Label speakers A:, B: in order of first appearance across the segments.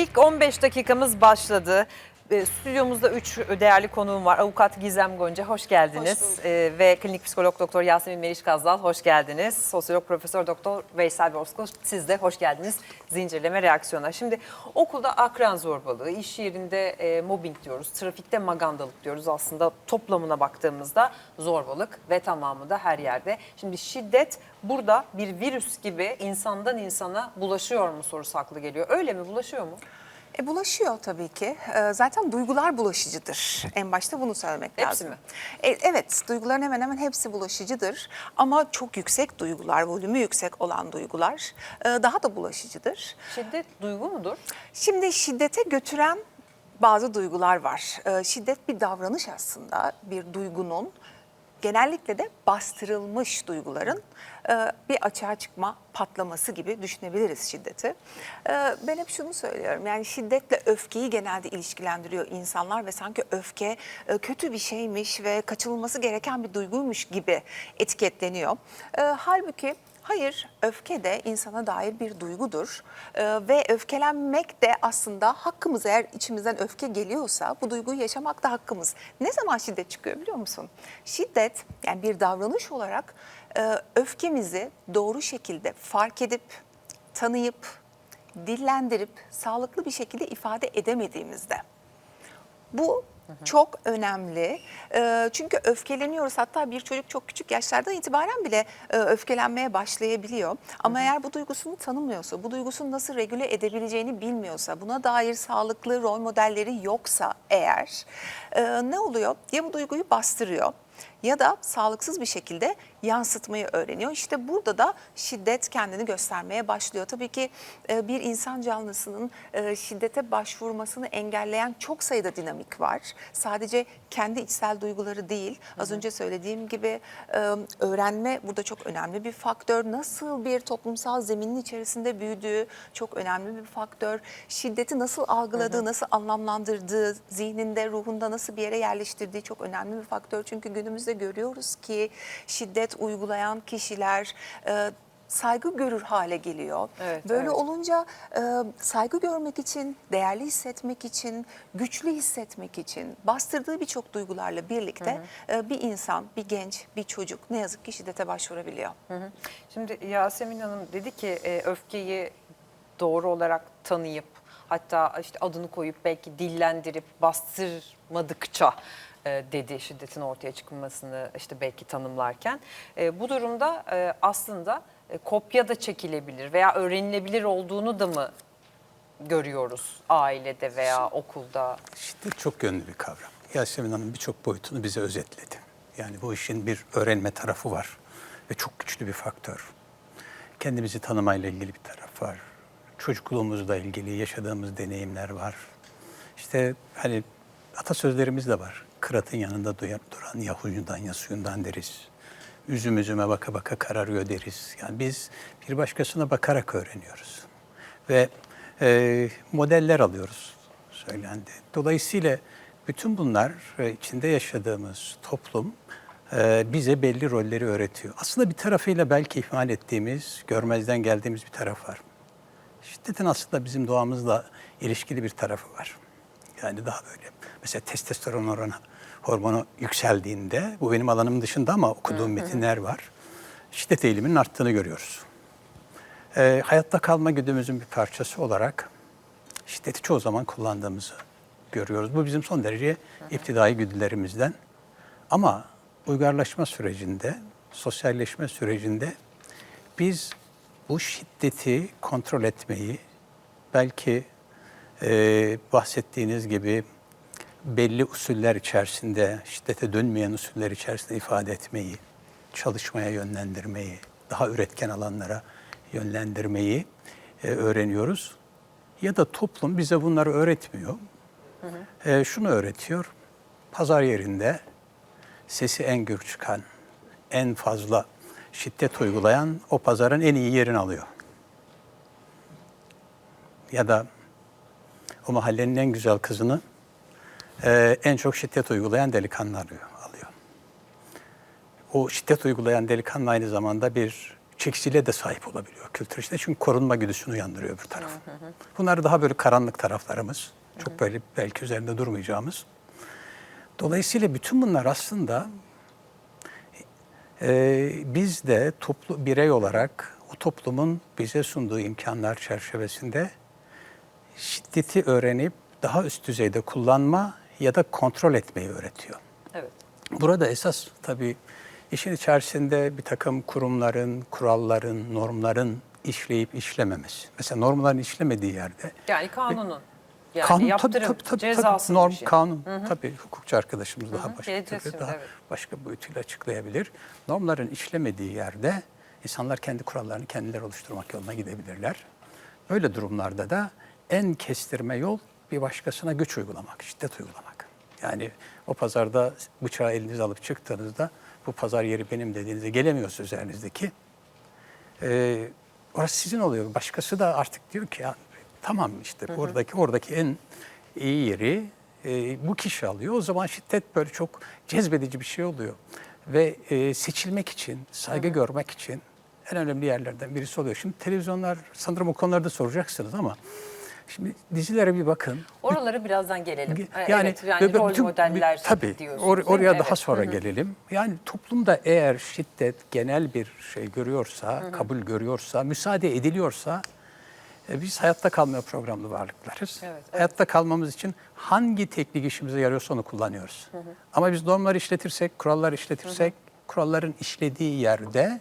A: İlk 15 dakikamız başladı. E, Stüdyomuzda 3 değerli konuğum var. Avukat Gizem Gonca hoş geldiniz.
B: Hoş.
A: E, ve klinik psikolog doktor Yasemin Meriç Kazdal hoş geldiniz. Sosyolog profesör doktor Veysel Borsko siz de hoş geldiniz. Zincirleme reaksiyona. Şimdi okulda akran zorbalığı, iş yerinde e, mobbing diyoruz, trafikte magandalık diyoruz. Aslında toplamına baktığımızda zorbalık ve tamamı da her yerde. Şimdi şiddet burada bir virüs gibi insandan insana bulaşıyor mu sorusu haklı geliyor. Öyle mi bulaşıyor mu?
B: E, bulaşıyor tabii ki. E, zaten duygular bulaşıcıdır. En başta bunu söylemek
A: Hepsi
B: lazım.
A: mi?
B: E, evet, duyguların hemen hemen hepsi bulaşıcıdır. Ama çok yüksek duygular, volümü yüksek olan duygular e, daha da bulaşıcıdır.
A: Şiddet duygu mudur?
B: Şimdi şiddete götüren bazı duygular var. E, şiddet bir davranış aslında, bir duygunun genellikle de bastırılmış duyguların e, bir açığa çıkma patlaması gibi düşünebiliriz şiddeti. E, Ben hep şunu söylüyorum yani şiddetle öfkeyi genelde ilişkilendiriyor insanlar ve sanki öfke e, kötü bir şeymiş ve kaçınılması gereken bir duyguymuş gibi etiketleniyor. Halbuki Hayır, öfke de insana dair bir duygudur Ee, ve öfkelenmek de aslında hakkımız eğer içimizden öfke geliyorsa bu duyguyu yaşamak da hakkımız. Ne zaman şiddet çıkıyor biliyor musun? Şiddet yani bir davranış olarak e, öfkemizi doğru şekilde fark edip, tanıyıp, dillendirip sağlıklı bir şekilde ifade edemediğimizde. Bu çok önemli. Çünkü öfkeleniyoruz. Hatta bir çocuk çok küçük yaşlardan itibaren bile e, öfkelenmeye başlayabiliyor. Ama eğer bu duygusunu tanımıyorsa, bu duygusunu nasıl regüle edebileceğini bilmiyorsa, buna dair sağlıklı rol modelleri yoksa eğer e, ne oluyor? Ya bu duyguyu bastırıyor ya da sağlıksız bir şekilde yansıtmayı öğreniyor. İşte burada da şiddet kendini göstermeye başlıyor. Tabii ki e, bir insan canlısının e, şiddete başvurmasını engelleyen çok sayıda dinamik var. Sadece kendi içsel duyguları değil, az önce söylediğim gibi e, öğrenme burada çok önemli bir faktör. Nasıl bir toplumsal zeminin içerisinde büyüdüğü çok önemli bir faktör. Şiddeti nasıl algıladığı, nasıl anlamlandırdığı, zihninde, ruhunda nasıl bir yere yerleştirdiği çok önemli bir faktör. Çünkü günümüzde görüyoruz ki şiddet uygulayan kişiler e, saygı görür hale geliyor.
A: Evet,
B: Böyle
A: evet.
B: olunca e, saygı görmek için, değerli hissetmek için, güçlü hissetmek için bastırdığı birçok duygularla birlikte e, bir insan, bir genç, bir çocuk ne yazık ki şiddete başvurabiliyor.
A: Hı hı. Şimdi Yasemin Hanım dedi ki e, öfkeyi doğru olarak tanıyıp hatta işte adını koyup belki dillendirip bastırmadıkça e, dedi şiddetin ortaya çıkmasını işte belki tanımlarken. E, bu durumda e, aslında e, kopya da çekilebilir veya öğrenilebilir olduğunu da mı görüyoruz ailede veya okulda?
C: Şiddet çok yönlü bir kavram. Yasemin Hanım birçok boyutunu bize özetledi. Yani bu işin bir öğrenme tarafı var ve çok güçlü bir faktör. Kendimizi tanımayla ilgili bir taraf var. Çocukluğumuzla ilgili yaşadığımız deneyimler var. İşte hani atasözlerimiz de var. Kıratın yanında duyan, duran ya huyundan ya suyundan deriz. Üzüm üzüme baka baka kararıyor deriz. Yani biz bir başkasına bakarak öğreniyoruz. Ve e, modeller alıyoruz söylendi. Dolayısıyla bütün bunlar e, içinde yaşadığımız toplum e, bize belli rolleri öğretiyor. Aslında bir tarafıyla belki ihmal ettiğimiz, görmezden geldiğimiz bir taraf var. Şiddetin aslında bizim doğamızla ilişkili bir tarafı var. Yani daha böyle mesela testosteron oranı hormonu yükseldiğinde bu benim alanım dışında ama okuduğum metinler var. Şiddet eğiliminin arttığını görüyoruz. Ee, hayatta kalma güdümüzün bir parçası olarak şiddeti çoğu zaman kullandığımızı görüyoruz. Bu bizim son derece iptidai güdülerimizden. Ama uygarlaşma sürecinde, sosyalleşme sürecinde biz bu şiddeti kontrol etmeyi belki e, bahsettiğiniz gibi belli usuller içerisinde, şiddete dönmeyen usuller içerisinde ifade etmeyi, çalışmaya yönlendirmeyi, daha üretken alanlara yönlendirmeyi e, öğreniyoruz. Ya da toplum bize bunları öğretmiyor. E, şunu öğretiyor, pazar yerinde sesi en gür çıkan, en fazla şiddet uygulayan o pazarın en iyi yerini alıyor. Ya da o mahallenin en güzel kızını e, en çok şiddet uygulayan delikanlı alıyor. alıyor. O şiddet uygulayan delikanlı aynı zamanda bir çekiciliğe de sahip olabiliyor kültür içinde. Çünkü korunma güdüsünü uyandırıyor bir taraf. Bunlar daha böyle karanlık taraflarımız. Çok böyle belki üzerinde durmayacağımız. Dolayısıyla bütün bunlar aslında e, biz de toplu birey olarak o toplumun bize sunduğu imkanlar çerçevesinde şiddeti öğrenip daha üst düzeyde kullanma ya da kontrol etmeyi öğretiyor.
A: Evet.
C: Burada esas tabii işin içerisinde bir takım kurumların, kuralların, normların işleyip işlememesi. Mesela normların işlemediği yerde
A: Yani kanunun. Yani
C: kanun
A: yaptırım,
C: tabii, tabii,
A: cezası
C: norm
A: şey.
C: kanun tabii hukukçu arkadaşımız daha
A: hı,
C: başka
A: geleceğiz
C: daha
A: evet.
C: başka boyutuyla açıklayabilir. Normların işlemediği yerde insanlar kendi kurallarını kendileri oluşturmak yoluna gidebilirler. Öyle durumlarda da en kestirme yol bir başkasına güç uygulamak, şiddet uygulamak. Yani o pazarda bıçağı elinize alıp çıktığınızda bu pazar yeri benim dediğinizde gelemiyorsa üzerinizdeki e, orası sizin oluyor. Başkası da artık diyor ki ya tamam işte oradaki oradaki en iyi yeri e, bu kişi alıyor. O zaman şiddet böyle çok cezbedici bir şey oluyor. Ve e, seçilmek için, saygı görmek için en önemli yerlerden birisi oluyor. Şimdi televizyonlar sanırım o konularda soracaksınız ama şimdi dizilere bir bakın.
A: Oralara birazdan gelelim.
C: Yani,
A: evet, yani rol
C: bütün-
A: modeller
C: tabii,
A: diyorsunuz.
C: or- oraya daha
A: Evet.
C: sonra gelelim. Yani toplumda eğer şiddet genel bir şey görüyorsa, kabul görüyorsa, müsaade ediliyorsa e, biz hayatta kalmaya programlı varlıklarız.
A: Evet, evet.
C: Hayatta kalmamız için hangi teknik işimize yarıyorsa onu kullanıyoruz. Ama biz normları işletirsek, kurallar işletirsek, kuralların işlediği yerde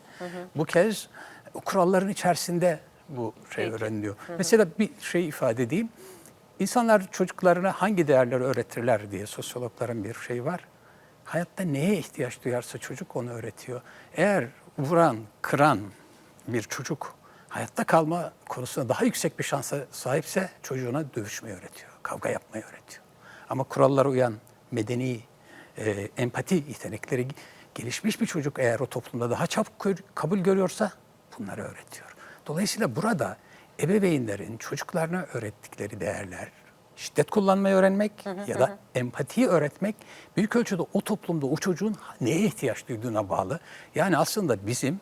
C: bu kez o kuralların içerisinde bu şey
A: Peki.
C: öğreniliyor. Mesela bir şey ifade edeyim. İnsanlar çocuklarına hangi değerleri öğretirler diye sosyologların bir şeyi var. Hayatta neye ihtiyaç duyarsa çocuk onu öğretiyor. Eğer vuran, kıran bir çocuk hayatta kalma konusunda daha yüksek bir şansa sahipse çocuğuna dövüşmeyi öğretiyor, kavga yapmayı öğretiyor. Ama kurallara uyan, medeni, e, empati yetenekleri gelişmiş bir çocuk eğer o toplumda daha çabuk kabul görüyorsa bunları öğretiyor. Dolayısıyla burada ebeveynlerin çocuklarına öğrettikleri değerler, şiddet kullanmayı öğrenmek ya da empatiyi öğretmek büyük ölçüde o toplumda o çocuğun neye ihtiyaç duyduğuna bağlı. Yani aslında bizim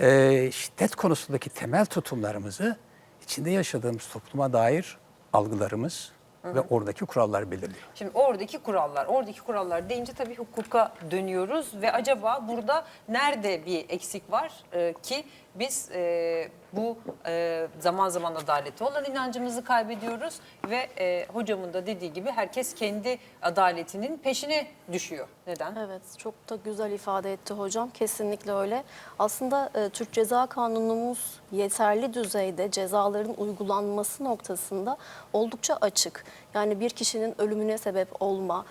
C: e, şiddet konusundaki temel tutumlarımızı içinde yaşadığımız topluma dair algılarımız ve oradaki kurallar belirliyor.
A: Şimdi oradaki kurallar, oradaki kurallar deyince tabii hukuka dönüyoruz ve acaba burada nerede bir eksik var Ee, ki biz e, bu e, zaman zaman adalete olan inancımızı kaybediyoruz ve e, hocamın da dediği gibi herkes kendi adaletinin peşine düşüyor. Neden?
D: Evet, çok da güzel ifade etti hocam. Kesinlikle öyle. Aslında e, Türk Ceza Kanunumuz yeterli düzeyde cezaların uygulanması noktasında oldukça açık. Yani bir kişinin ölümüne sebep olma,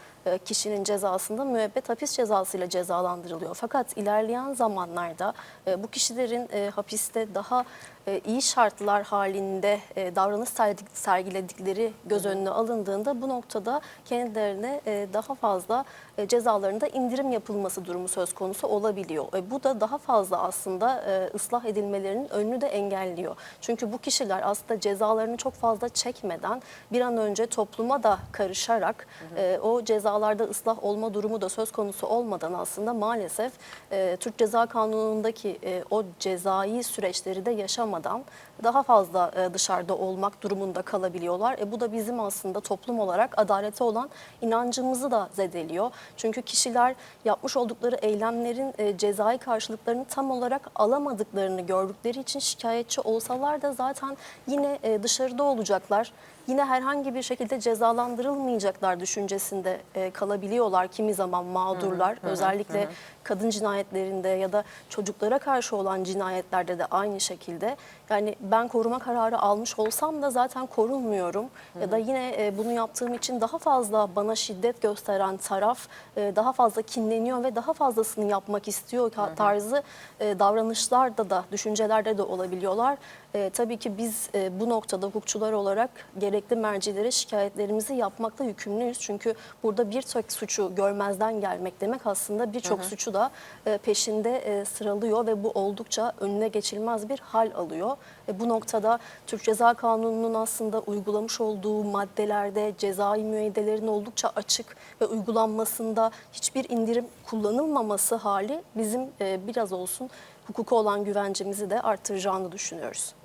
D: kişinin cezasında müebbet hapis cezasıyla cezalandırılıyor. Fakat ilerleyen zamanlarda e, bu kişilerin e, hapiste daha e, iyi şartlar halinde e, davranış sergi- sergiledikleri göz önüne alındığında bu noktada kendilerine e, daha fazla e, cezalarında indirim yapılması durumu söz konusu olabiliyor. E, bu da daha fazla aslında e, ıslah edilmelerinin önünü de engelliyor. Çünkü bu kişiler aslında cezalarını çok fazla çekmeden bir an önce topluma da karışarak e, o cezalarda ıslah olma durumu da söz konusu olmadan aslında maalesef e, Türk Ceza Kanunu'ndaki e, o cezai süreçleri de yaşamadan daha fazla e, dışarıda olmak durumunda kalabiliyorlar. E, bu da bizim aslında toplum olarak adalete olan inancımızı da zedeliyor. Çünkü kişiler yapmış oldukları eylemlerin e, cezai karşılıklarını tam olarak alamadıklarını gördükleri için şikayetçi olsalar da zaten yine e, dışarıda olacaklar. Yine herhangi bir şekilde cezalandırılmayacaklar düşüncesinde e, kalabiliyorlar kimi zaman mağdurlar. Özellikle kadın cinayetlerinde ya da çocuklara karşı olan cinayetlerde de aynı şekilde. Yani ben koruma kararı almış olsam da zaten korunmuyorum. Ya da yine e, bunu yaptığım için daha fazla bana şiddet gösteren taraf e, daha fazla kinleniyor ve daha fazlasını yapmak istiyor tarzı e, davranışlarda da düşüncelerde de olabiliyorlar. E, tabii ki biz e, bu noktada hukukçular olarak gerekli mercilere şikayetlerimizi yapmakla yükümlüyüz. Çünkü burada bir tek suçu görmezden gelmek demek aslında birçok suçu da e, peşinde e, sıralıyor ve bu oldukça önüne geçilmez bir hal alıyor. E, bu noktada Türk Ceza Kanunu'nun aslında uygulamış olduğu maddelerde cezai müeyyidelerin oldukça açık ve uygulanmasında hiçbir indirim kullanılmaması hali bizim e, biraz olsun hukuka olan güvencemizi de arttıracağını düşünüyoruz.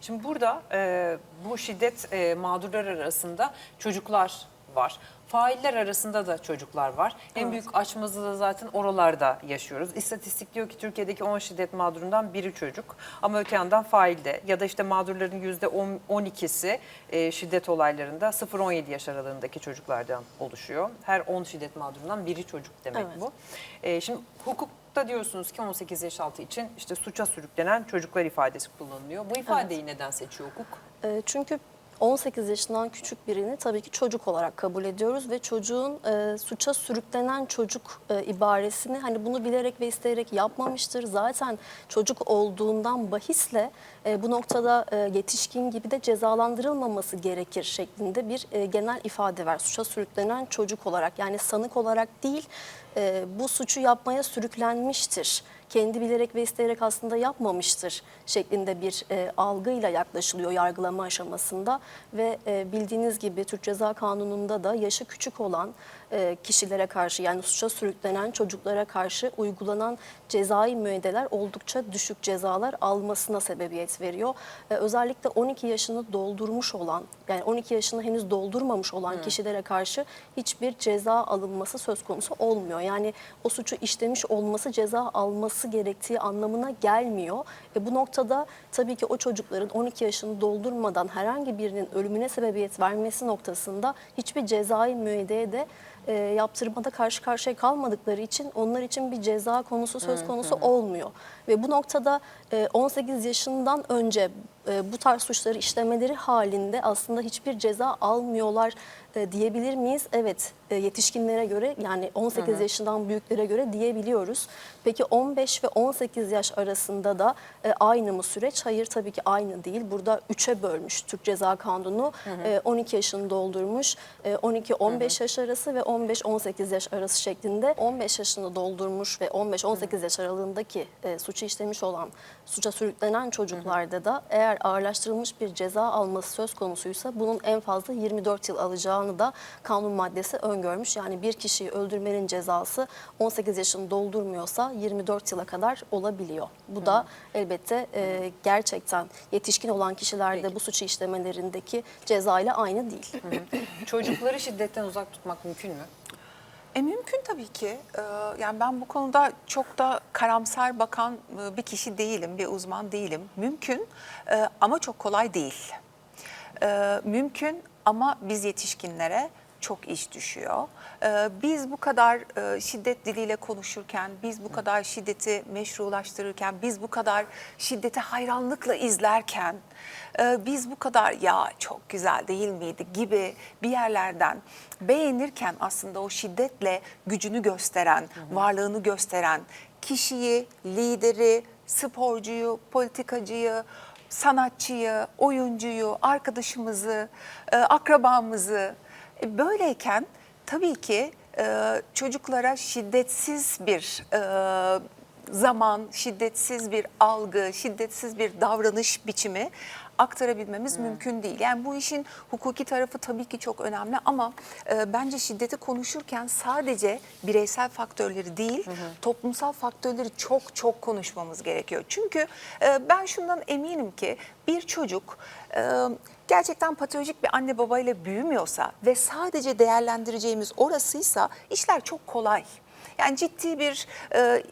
A: Şimdi burada e, bu şiddet e, mağdurlar arasında çocuklar var. Failler arasında da çocuklar var. En büyük açmazı da zaten oralarda yaşıyoruz. İstatistik diyor ki Türkiye'deki 10 şiddet mağdurundan biri çocuk. Ama öte yandan failde ya da işte mağdurların %12'si e, şiddet olaylarında 0-17 yaş aralığındaki çocuklardan oluşuyor. Her 10 şiddet mağdurundan biri çocuk demek
D: Evet.
A: bu. E, şimdi hukukta diyorsunuz ki 18 yaş altı için işte suça sürüklenen çocuklar ifadesi kullanılıyor. Bu ifadeyi neden seçiyor hukuk?
D: E, Çünkü 18 yaşından küçük birini tabii ki çocuk olarak kabul ediyoruz ve çocuğun e, suça sürüklenen çocuk e, ibaresini hani bunu bilerek ve isteyerek yapmamıştır. Zaten çocuk olduğundan bahisle e, bu noktada e, yetişkin gibi de cezalandırılmaması gerekir şeklinde bir e, genel ifade var. Suça sürüklenen çocuk olarak yani sanık olarak değil e, bu suçu yapmaya sürüklenmiştir kendi bilerek ve isteyerek aslında yapmamıştır şeklinde bir e, algıyla yaklaşılıyor yargılama aşamasında. Ve e, bildiğiniz gibi Türk Ceza Kanunu'nda da yaşı küçük olan e, kişilere karşı yani suça sürüklenen çocuklara karşı uygulanan cezai müeyyideler oldukça düşük cezalar almasına sebebiyet veriyor. E, özellikle 12 yaşını doldurmuş olan yani 12 yaşını henüz doldurmamış olan kişilere karşı hiçbir ceza alınması söz konusu olmuyor. Yani o suçu işlemiş olması ceza alması gerektiği anlamına gelmiyor. Ve bu noktada tabii ki o çocukların 12 yaşını doldurmadan herhangi birinin ölümüne sebebiyet vermesi noktasında hiçbir cezai müeyyideye de e, yaptırmada karşı karşıya kalmadıkları için onlar için bir ceza konusu söz konusu olmuyor. Ve bu noktada e, 18 yaşından önce bu tarz suçları işlemeleri halinde aslında hiçbir ceza almıyorlar e, diyebilir miyiz? Evet e, yetişkinlere göre yani 18 yaşından büyüklere göre diyebiliyoruz. Peki 15 ve 18 yaş arasında da e, aynı mı süreç? Hayır tabii ki aynı değil. Burada 3'e bölmüş Türk Ceza Kanunu. E, 12 yaşını doldurmuş, e, 12-15 yaş arası ve 15-18 yaş arası şeklinde 15 yaşını doldurmuş ve 15-18 yaş aralığındaki e, suçu işlemiş olan, suça sürüklenen çocuklarda da eğer ağırlaştırılmış bir ceza alması söz konusuysa bunun en fazla 24 yıl alacağını da kanun maddesi öngörmüş. Yani bir kişiyi öldürmenin cezası 18 yaşını doldurmuyorsa 24 yıla kadar olabiliyor. Bu da elbette e, gerçekten yetişkin olan kişilerde bu suçu işlemelerindeki ceza ile aynı değil.
A: Çocukları şiddetten uzak tutmak mümkün mü?
B: E mümkün tabii ki. Ee, yani ben bu konuda çok da karamsar bakan e, bir kişi değilim, bir uzman değilim. Mümkün e, ama çok kolay değil. Mümkün ama biz yetişkinlere çok iş düşüyor. Ee, biz bu kadar e, şiddet diliyle konuşurken, biz bu kadar şiddeti meşrulaştırırken, biz bu kadar şiddete hayranlıkla izlerken, e, biz bu kadar ya çok güzel değil miydi gibi bir yerlerden beğenirken aslında o şiddetle gücünü gösteren, varlığını gösteren kişiyi, lideri, sporcuyu, politikacıyı, sanatçıyı, oyuncuyu, arkadaşımızı, e, akrabamızı e, böyleyken tabii ki e, çocuklara şiddetsiz bir e, zaman, şiddetsiz bir algı, şiddetsiz bir davranış biçimi aktarabilmemiz mümkün değil. Yani bu işin hukuki tarafı tabii ki çok önemli ama e, bence şiddeti konuşurken sadece bireysel faktörleri değil, toplumsal faktörleri çok çok konuşmamız gerekiyor. Çünkü e, ben şundan eminim ki bir çocuk e, gerçekten patolojik bir anne babayla büyümüyorsa ve sadece değerlendireceğimiz orasıysa işler çok kolay. Yani ciddi bir e,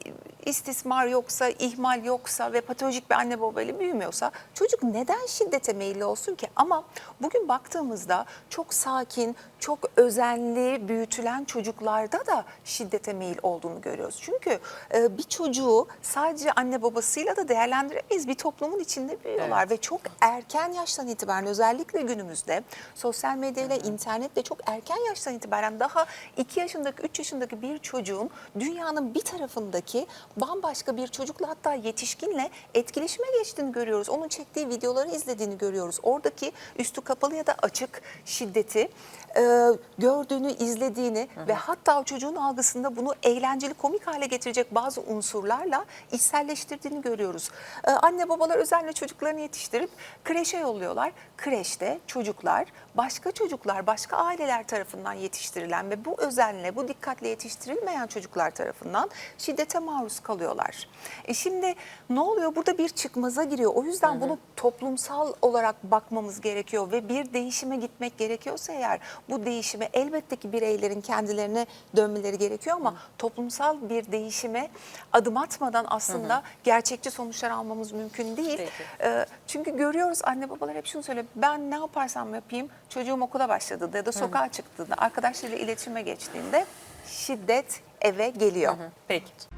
B: istismar yoksa, ihmal yoksa ve patolojik bir anne babayla büyümüyorsa çocuk neden şiddete meyilli olsun ki? Ama bugün baktığımızda çok sakin, çok özenli büyütülen çocuklarda da şiddete meyil olduğunu görüyoruz. Çünkü e, bir çocuğu sadece anne babasıyla da değerlendiremeyiz. Bir toplumun içinde büyüyorlar ve çok erken yaştan itibaren özellikle günümüzde sosyal medyayla, internetle çok erken yaştan itibaren daha 2 yaşındaki, 3 yaşındaki bir çocuğun dünyanın bir tarafındaki bambaşka bir çocukla hatta yetişkinle etkileşime geçtiğini görüyoruz. Onun çektiği videoları izlediğini görüyoruz. Oradaki üstü kapalı ya da açık şiddeti e, gördüğünü, izlediğini ve hatta o çocuğun algısında bunu eğlenceli, komik hale getirecek bazı unsurlarla içselleştirdiğini görüyoruz. E, anne babalar özenle çocuklarını yetiştirip kreşe yolluyorlar. Kreşte çocuklar başka çocuklar, başka aileler tarafından yetiştirilen ve bu özenle, bu dikkatle yetiştirilmeyen çocuklar tarafından şiddete maruz kalıyorlar. E şimdi ne oluyor? Burada bir çıkmaza giriyor. O yüzden bunu toplumsal olarak bakmamız gerekiyor ve bir değişime gitmek gerekiyorsa eğer bu değişime elbette ki bireylerin kendilerine dönmeleri gerekiyor ama toplumsal bir değişime adım atmadan aslında gerçekçi sonuçlar almamız mümkün değil.
A: Peki.
B: Ee, çünkü görüyoruz anne babalar hep şunu söylüyor. Ben ne yaparsam yapayım çocuğum okula başladığında ya da sokağa çıktığında arkadaşlarıyla iletişime geçtiğinde şiddet eve geliyor.
A: Peki.